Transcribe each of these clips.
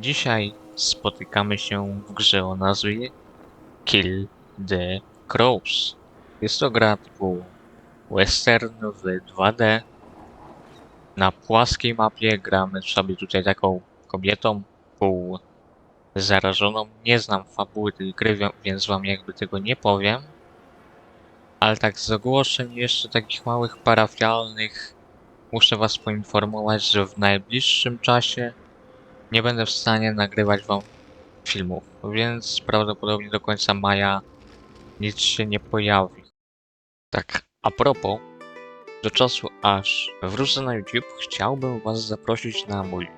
Dzisiaj spotykamy się w grze o nazwie Kill the Crows. Jest to gra typu western w 2D. Na płaskiej mapie gramy sobie tutaj taką kobietą pół zarażoną. Nie znam fabuły tej gry, wi- więc wam jakby tego nie powiem. Ale tak z ogłoszeń jeszcze takich małych parafialnych muszę was poinformować, że w najbliższym czasie nie będę w stanie nagrywać wam filmów, więc prawdopodobnie do końca maja nic się nie pojawi. Tak, a propos, do czasu aż wrócę na YouTube, chciałbym was zaprosić na mój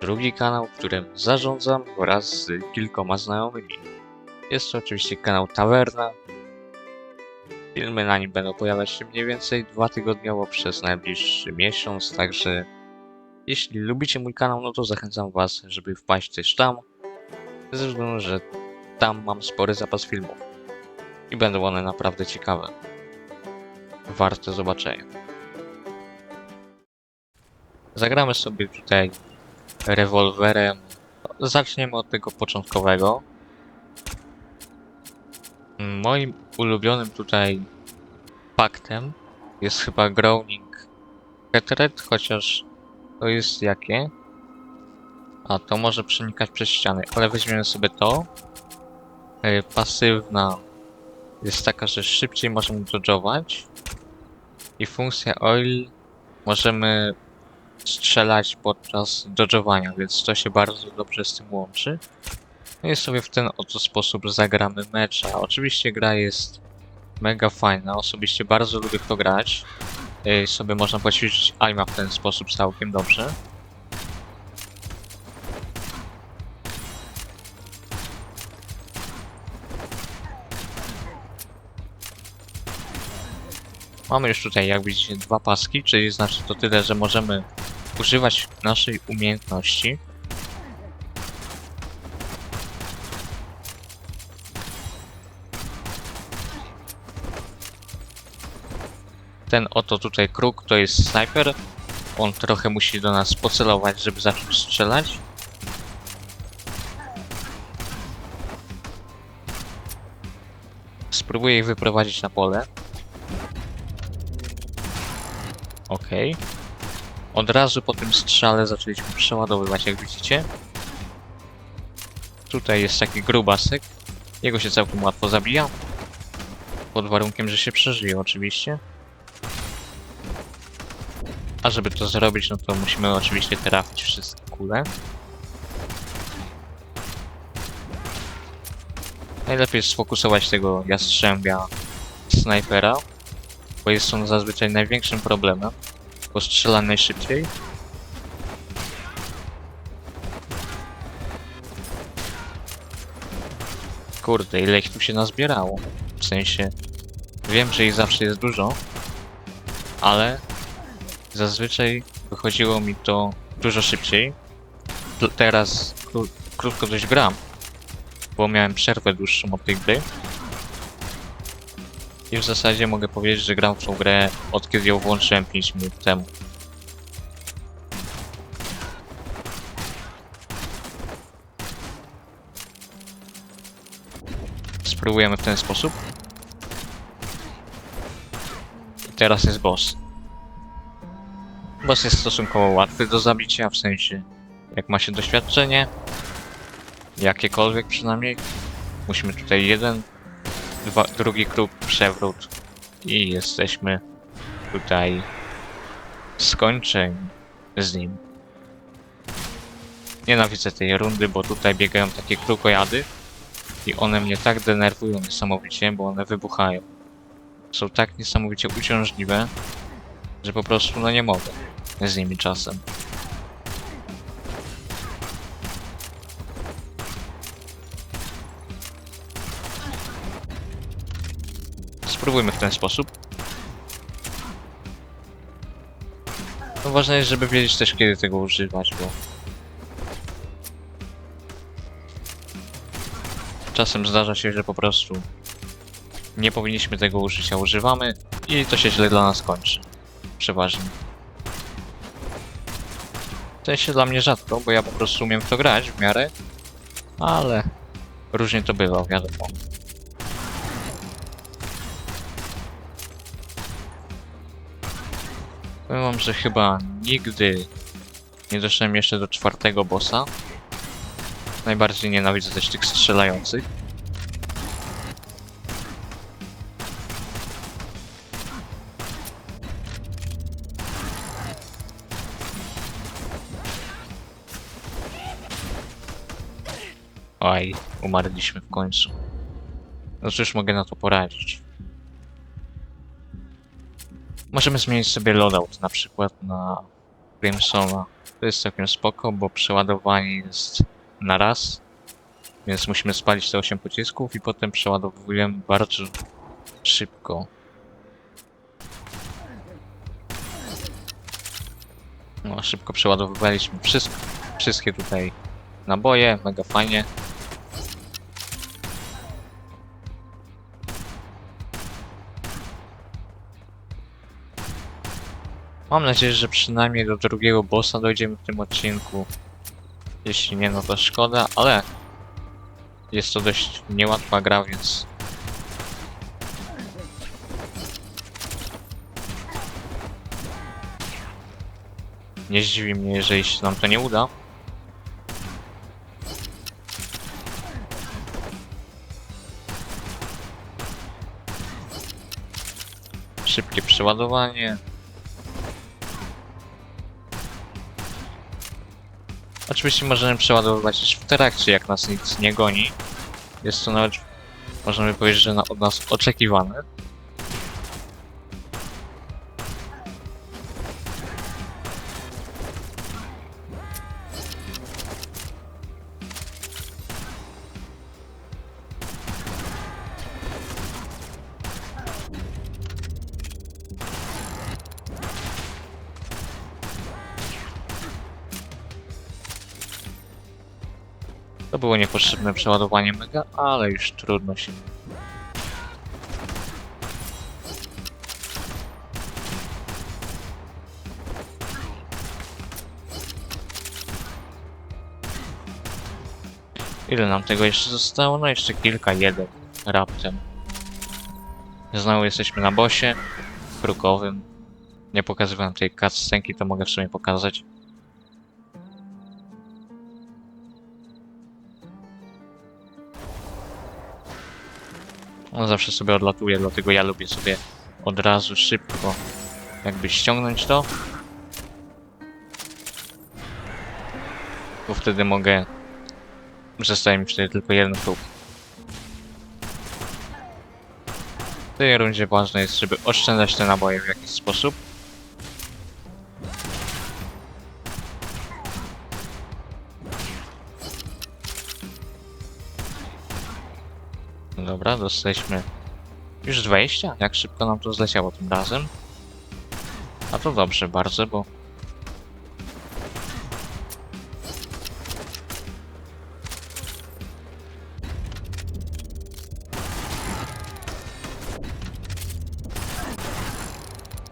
drugi kanał, którym zarządzam wraz z kilkoma znajomymi. Jest to oczywiście kanał Tawerna. Filmy na nim będą pojawiać się mniej więcej dwa tygodniowo przez najbliższy miesiąc, także jeśli lubicie mój kanał, no to zachęcam was, żeby wpaść też tam, ze względu, że tam mam spory zapas filmów i będą one naprawdę ciekawe. Warte zobaczenia. Zagramy sobie tutaj rewolwerem. Zaczniemy od tego początkowego. Moim ulubionym tutaj paktem jest chyba Growling Ketred, chociaż to jest jakie? A, to może przenikać przez ściany, ale weźmiemy sobie to. E, pasywna jest taka, że szybciej możemy dodżować. I funkcja oil możemy strzelać podczas dodżowania, więc to się bardzo dobrze z tym łączy. No i sobie w ten oto sposób zagramy mecza. Oczywiście gra jest mega fajna, osobiście bardzo lubię w to grać. Yy, sobie można poćwiczyć aima w ten sposób całkiem dobrze. Mamy już tutaj, jak widzicie, dwa paski, czyli znaczy to tyle, że możemy używać naszej umiejętności. Ten oto tutaj kruk to jest snajper. On trochę musi do nas pocelować, żeby zacząć strzelać. Spróbuję ich wyprowadzić na pole. Okej. Od razu po tym strzale zaczęliśmy przeładowywać, jak widzicie. Tutaj jest taki grubasek. Jego się całkiem łatwo zabija. Pod warunkiem, że się przeżyje oczywiście. A żeby to zrobić, no to musimy oczywiście trafić wszystkie kule. Najlepiej sfokusować tego jastrzębia snajpera, bo jest on zazwyczaj największym problemem, bo strzela najszybciej. Kurde, ile ich tu się nazbierało. W sensie, wiem, że ich zawsze jest dużo, ale zazwyczaj wychodziło mi to dużo szybciej. Teraz kró- krótko dość gram, bo miałem przerwę dłuższą od tej gry. I w zasadzie mogę powiedzieć, że gram w tą grę od kiedy ją włączyłem 5 minut temu. Spróbujemy w ten sposób. Teraz jest boss. Boss jest stosunkowo łatwy do zabicia, w sensie jak ma się doświadczenie, jakiekolwiek przynajmniej. Musimy tutaj jeden, dwa, drugi kruk, przewrót i jesteśmy tutaj skończeni z nim. Nienawidzę tej rundy, bo tutaj biegają takie krukojady i one mnie tak denerwują niesamowicie, bo one wybuchają. Są tak niesamowicie uciążliwe, że po prostu no nie mogę z nimi czasem. Spróbujmy w ten sposób. No ważne jest, żeby wiedzieć też kiedy tego używać, bo... Czasem zdarza się, że po prostu nie powinniśmy tego użyć, a używamy i to się źle dla nas kończy. Przeważnie. To się dla mnie rzadko, bo ja po prostu umiem w to grać w miarę, ale różnie to bywa, wiadomo. Powiem wam, że chyba nigdy nie doszedłem jeszcze do czwartego bossa. Najbardziej nienawidzę też tych strzelających. Oj, umarliśmy w końcu. No cóż, mogę na to poradzić. Możemy zmienić sobie loadout, na przykład na Crimsona. To jest całkiem spoko, bo przeładowanie jest na raz. Więc musimy spalić te 8 pocisków i potem przeładowujemy bardzo szybko. No, szybko przeładowywaliśmy wszystko, wszystkie tutaj naboje, mega fajnie. Mam nadzieję, że przynajmniej do drugiego bossa dojdziemy w tym odcinku. Jeśli nie, no to szkoda, ale jest to dość niełatwa gra, więc nie zdziwi mnie, jeżeli się nam to nie uda. Szybkie przeładowanie. Oczywiście możemy przeładowywać też w trakcie, jak nas nic nie goni. Jest to nawet, możemy powiedzieć, że na, od nas oczekiwane. To było niepotrzebne przeładowanie mega, ale już trudno się. Ile nam tego jeszcze zostało? No jeszcze kilka, jeden raptem. Znowu jesteśmy na bosie, krukowym. Nie pokazywałem tej cutscenki, to mogę w sumie pokazać. On zawsze sobie odlatuje, dlatego ja lubię sobie od razu szybko jakby ściągnąć to. Bo wtedy mogę... Zostaje mi wtedy tylko jeden kruk. W tej rundzie ważne jest, żeby oszczędzać te naboje w jakiś sposób. Dostaliśmy już 20. Jak szybko nam to zleciało tym razem. A to dobrze bardzo, bo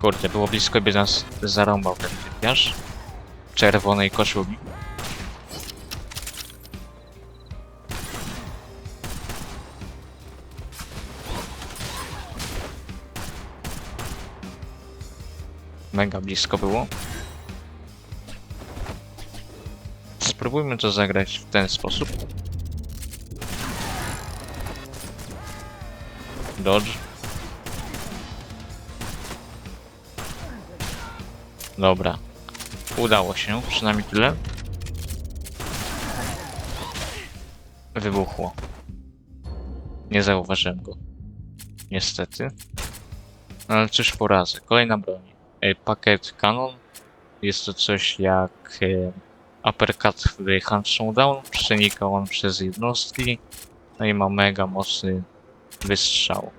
Kurde, było blisko, by nas zarąbał ten typiarz. Czerwonej koszuli. Mega blisko było. Spróbujmy to zagrać w ten sposób. Dodge. Dobra. Udało się, przynajmniej tyle. Wybuchło. Nie zauważyłem go. Niestety. No ale cóż poradzę. Kolejna broń. E, Pakiet Canon. Jest to coś jak e, uppercut w Hand Showdown. Przenika on przez jednostki. No i ma mega mocny wystrzał.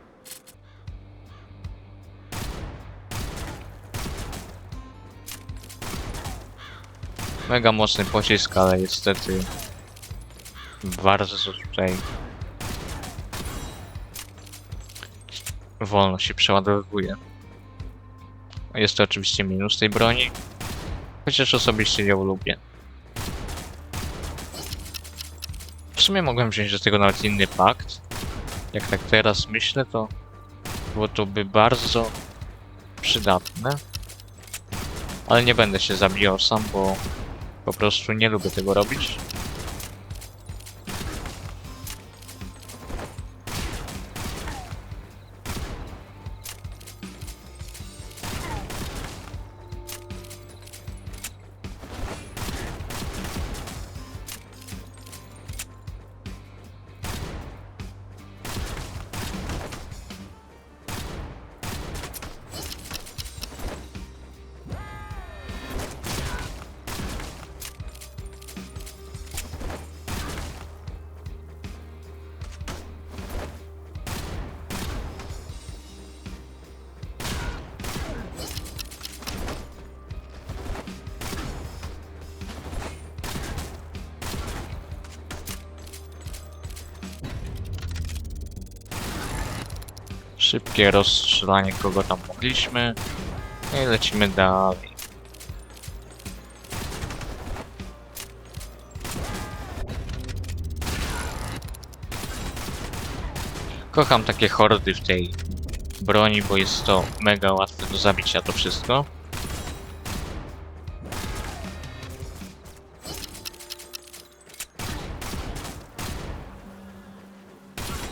Mega mocny pocisk, ale niestety bardzo tutaj wolno się przeładowuje. Jest to oczywiście minus tej broni, chociaż osobiście ją lubię. W sumie mogłem wziąć do tego nawet inny pakt. Jak tak teraz myślę, to było to by bardzo przydatne. Ale nie będę się zabijał sam, bo po prostu nie lubię tego robić. Szybkie rozstrzelanie kogo tam mogliśmy. I lecimy dalej. Kocham takie hordy w tej broni, bo jest to mega łatwe do zabicia to wszystko.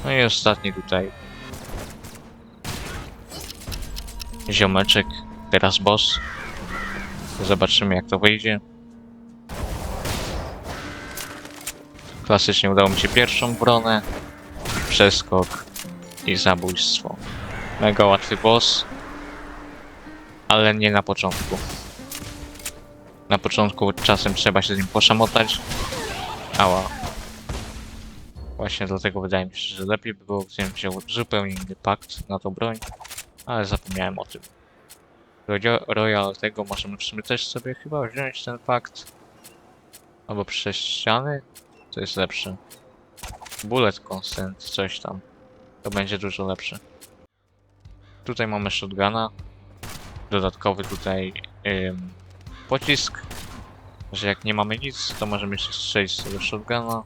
No i ostatni tutaj ziomeczek, teraz boss. Zobaczymy jak to wyjdzie. Klasycznie udało mi się pierwszą bronę, przeskok i zabójstwo. Mega łatwy boss, ale nie na początku. Na początku czasem trzeba się z nim poszamotać. Ała. Właśnie dlatego wydaje mi się, że lepiej by było wziąć zupełnie inny pakt na tą broń. Ale zapomniałem o tym. Royal, tego możemy w sumie też sobie chyba wziąć ten pakt. Albo przez ściany. To jest lepsze. Bullet consent, coś tam. To będzie dużo lepsze. Tutaj mamy shotguna. Dodatkowy tutaj ym, pocisk. Że jak nie mamy nic, to możemy się strzelić z tego shotguna.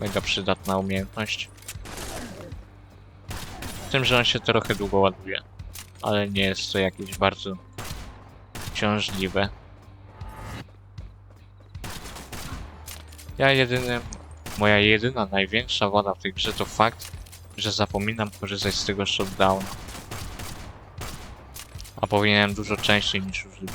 Mega przydatna umiejętność. Tym, że on się trochę długo ładuje. Ale nie jest to jakieś bardzo ciążliwe. Ja jedynym, moja jedyna, największa wada w tej grze to fakt, że zapominam korzystać z tego shutdowna. A powinienem dużo częściej niż używać.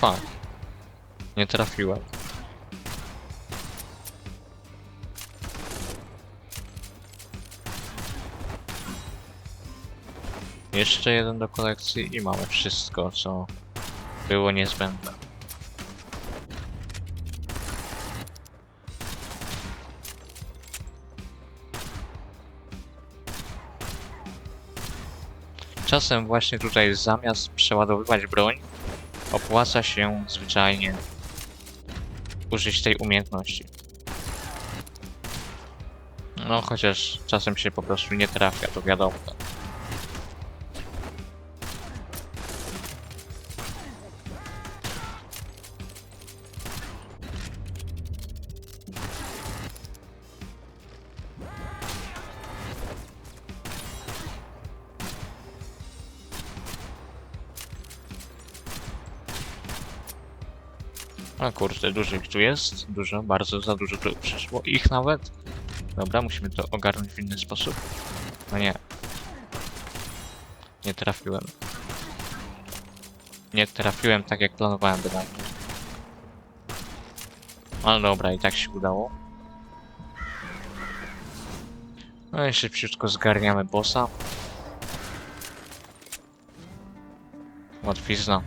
Fuck. Nie trafiłem. Jeszcze jeden do kolekcji i mamy wszystko, co było niezbędne. Czasem właśnie tutaj zamiast przeładowywać broń, opłaca się zwyczajnie użyć tej umiejętności. No, chociaż czasem się po prostu nie trafia, to wiadomo. A kurde, dużo ich tu jest. Dużo, bardzo za dużo tu przyszło. Ich nawet. Dobra, musimy to ogarnąć w inny sposób. No nie. Nie trafiłem. Nie trafiłem tak jak planowałem bynajmniej. Ale dobra, i tak się udało. No i szybciutko zgarniamy bossa. Łatwizna.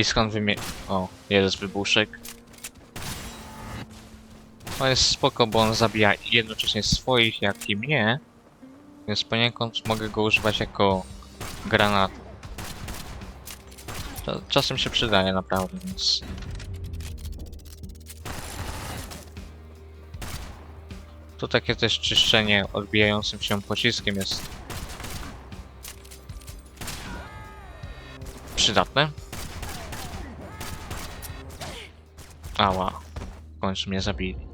I skąd wymie... O, jest wybuszek. To jest spoko, bo on zabija jednocześnie swoich, jak i mnie. Więc poniekąd mogę go używać jako granat. Czasem się przydaje naprawdę, więc... To takie też czyszczenie odbijającym się pociskiem jest przydatne. Ała, w końcu mnie zabili.